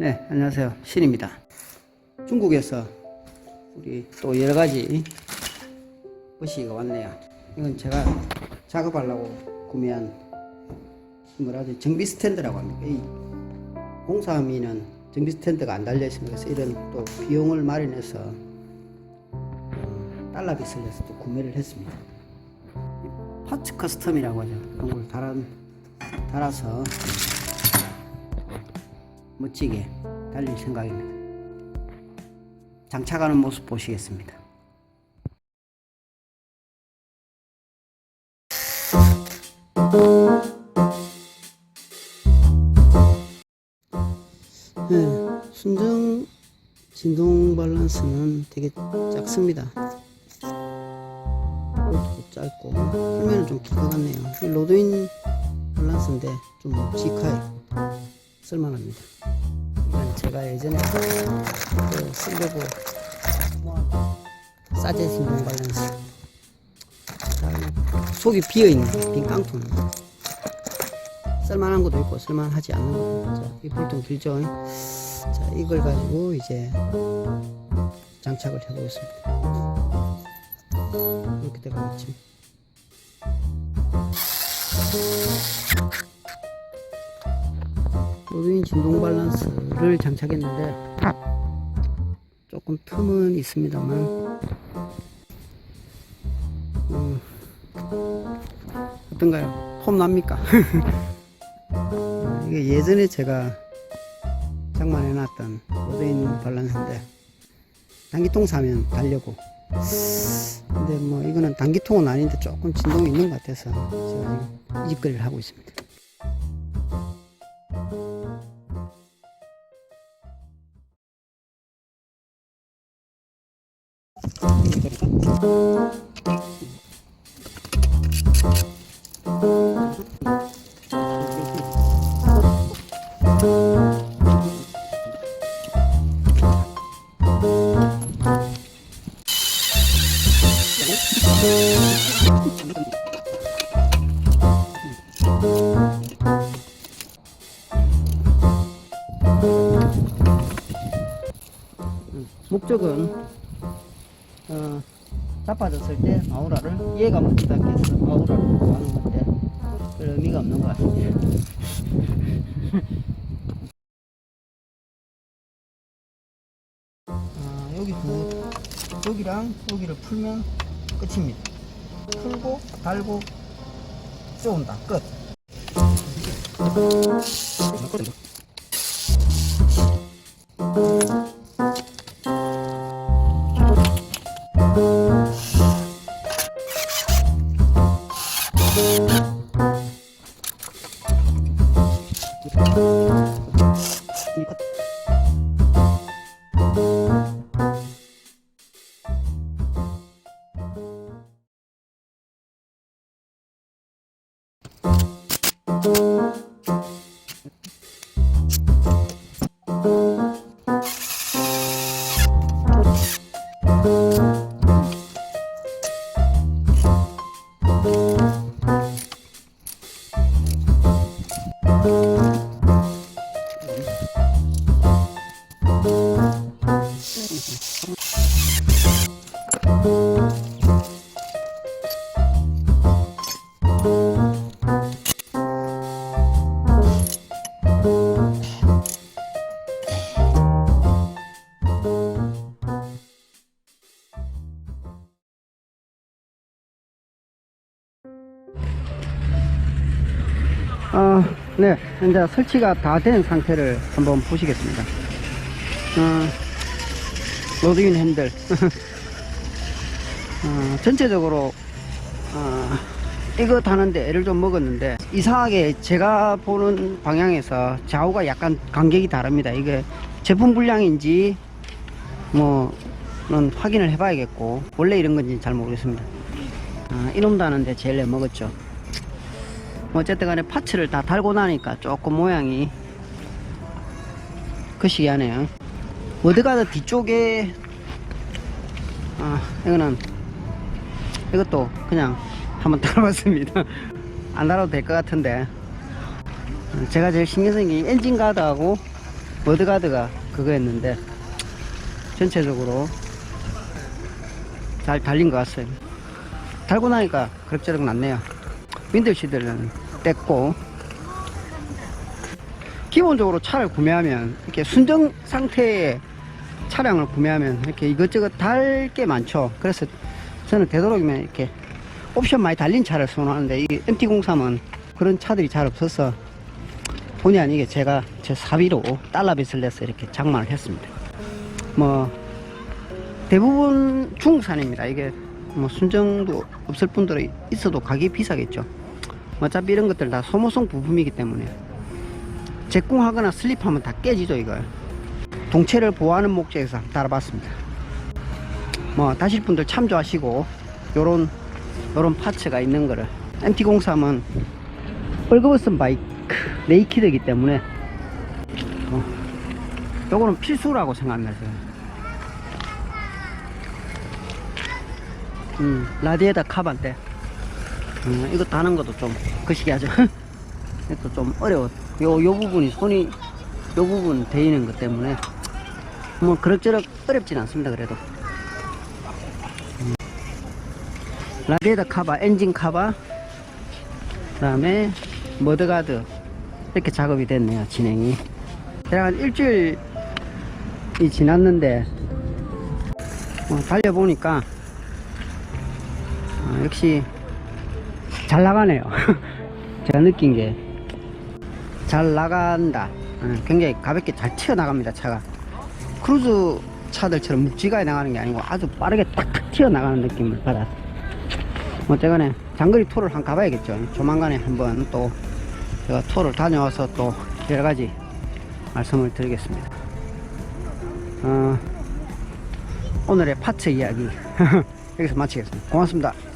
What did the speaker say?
네, 안녕하세요. 신입니다. 중국에서 우리 또 여러 가지 버시가 왔네요. 이건 제가 작업하려고 구매한 뭐라 하지? 정비 스탠드라고 합니다. 이 공사하면은 정비 스탠드가 안 달려 있습니다. 그래서 이런 또 비용을 마련해서 어, 달러비 쓸려서 또 구매를 했습니다. 파츠 커스텀이라고 하죠. 그런 걸 달아, 달아서 멋지게 달릴 생각입니다. 장착하는 모습 보시겠습니다. 네, 순정 진동 밸런스는 되게 작습니다. 이것도 짧고 풀면은 좀 길 것 같네요. 이 로드인 밸런스인데 좀 묵직하게 쓸만합니다. 이건 제가 예전에 그 쓰려고 모았던 싸제 진동 밸런스. 자, 속이 비어있는 빈 깡통. 쓸만한 것도 있고 쓸만하지 않는 것도 있고 자, 이 볼통 길죠 자 이걸 가지고 이제 장착을 해보겠습니다 이렇게 되겠지 로드인 진동 밸런스를 장착했는데 조금 틈은 있습니다만 음, 어떤가요? 폼 납니까? 어, 이게 예전에 제가 장만해 놨던 로드인 밸런스인데 단기통 사면 달려고 근데 뭐 이거는 단기통은 아닌데 조금 진동이 있는 것 같아서 제가 지금 이직거리를 하고 있습니다 목적은 어, 자빠졌을 때 마우라를 얘가 못 닿게 해서 마우라를 놓고 하는 건데 별 의미가 없는 것. 아, 여기 두 여기랑 여기를 풀면 끝입니다. 풀고 달고 쏘온다 끝. 네, 이제 설치가 다 된 상태를 한번 보시겠습니다. 어, 로드인 핸들. 어, 전체적으로, 어, 이거 다는데 애를 좀 먹었는데, 이상하게 제가 보는 방향에서 좌우가 약간 간격이 다릅니다. 이게 제품 불량인지, 뭐, 는 확인을 해봐야겠고, 원래 이런 건지 잘 모르겠습니다. 어, 이놈 다는데 제일 애 먹었죠. 어쨌든 간에 파츠를 다 달고 나니까 조금 모양이 거시기하네요 어디가든 뒤쪽에 아 이거는 이것도 그냥 한번 달아봤습니다 안 달아도 될 것 같은데 제가 제일 신경 쓴게 엔진 가드하고 머드가드가 그거였는데 전체적으로 잘 달린 것 같아요. 달고 나니까 그럭저럭 낫네요. 윈들시들은 뗐고 기본적으로 차를 구매하면 이렇게 순정 상태의 차량을 구매하면 이렇게 이것저것 달 게 많죠. 그래서 저는 되도록이면 이렇게 옵션 많이 달린 차를 선호하는데 이 MT-03은 그런 차들이 잘 없어서 본의 아니게 제가 제 사비로 달러빚을 내서 이렇게 장만을 했습니다. 뭐 대부분 중국산입니다. 이게 뭐 순정도 없을 뿐더러 있어도 가격이 비싸겠죠. 뭐 어차피 이런 것들 다 소모성 부품이기 때문에 제공하거나 슬립하면 다 깨지죠 이거. 동체를 보호하는 목적에서 달아봤습니다. 뭐 다실 분들 참조하시고 요런 요런 파츠가 있는 거를. MT-03은 뻘거벗은 바이크 네이키드이기 때문에 어, 요거는 필수라고 생각합니다. 음, 라디에다 카반대 음, 이거 다는 것도 좀 거시기 하죠. 이것도 좀 어려워. 요, 요 부분이 손이 요 부분 데이는 것 때문에 뭐 그럭저럭 어렵진 않습니다 그래도. 음. 라디에다 카바 엔진 카바 그 다음에 머드가드 이렇게 작업이 됐네요 진행이. 제가 한 일주일이 지났는데 어, 달려보니까 어, 역시 잘 나가네요. 제가 느낀 게 잘 나간다. 어, 굉장히 가볍게 잘 튀어나갑니다 차가 크루즈 차들처럼 묵직하게 나가는 게 아니고 아주 빠르게 탁탁 튀어나가는 느낌을 받았어요 어쨌거나 장거리 투어를 한 가봐야겠죠. 조만간에 한번 또 제가 투어를 다녀와서 또 여러 가지 말씀을 드리겠습니다. 어, 오늘의 파츠 이야기. 여기서 마치겠습니다. 고맙습니다